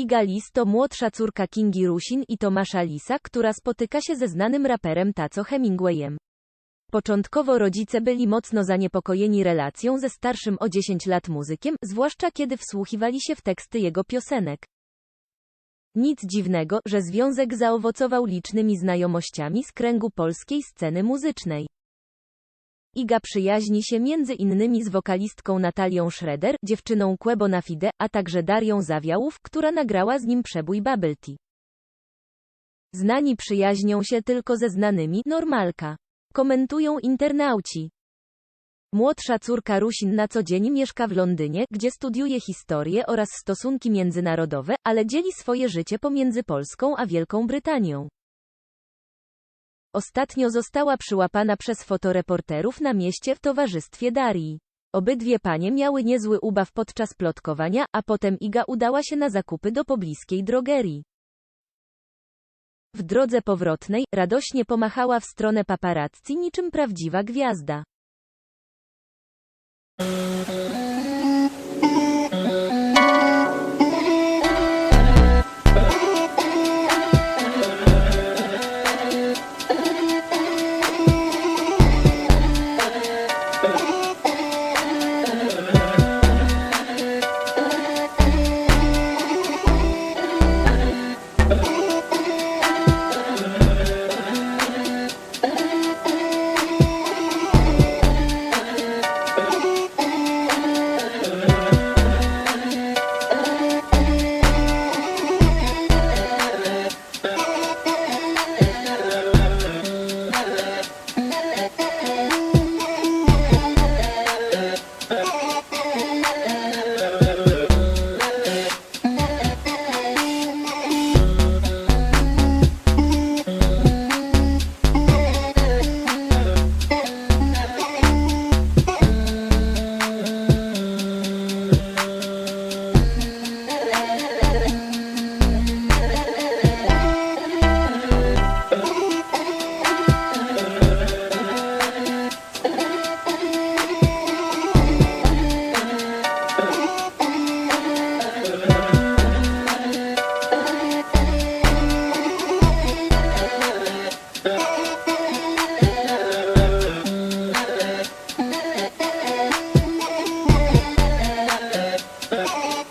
Iga Lis to młodsza córka Kingi Rusin i Tomasza Lisa, która spotyka się ze znanym raperem Taco Hemingwayem. Początkowo rodzice byli mocno zaniepokojeni relacją ze starszym o 10 lat muzykiem, zwłaszcza kiedy wsłuchiwali się w teksty jego piosenek. Nic dziwnego, że związek zaowocował licznymi znajomościami z kręgu polskiej sceny muzycznej. Iga przyjaźni się między innymi z wokalistką Natalią Schroeder, dziewczyną Quebo na Fide, a także Darią Zawiałów, która nagrała z nim przebój Bubble Tea. Znani przyjaźnią się tylko ze znanymi, normalka. Komentują internauci. Młodsza córka Rusin na co dzień mieszka w Londynie, gdzie studiuje historię oraz stosunki międzynarodowe, ale dzieli swoje życie pomiędzy Polską a Wielką Brytanią. Ostatnio została przyłapana przez fotoreporterów na mieście w towarzystwie Darii. Obydwie panie miały niezły ubaw podczas plotkowania, a potem Iga udała się na zakupy do pobliskiej drogerii. W drodze powrotnej, radośnie pomachała w stronę paparazzi niczym prawdziwa gwiazda.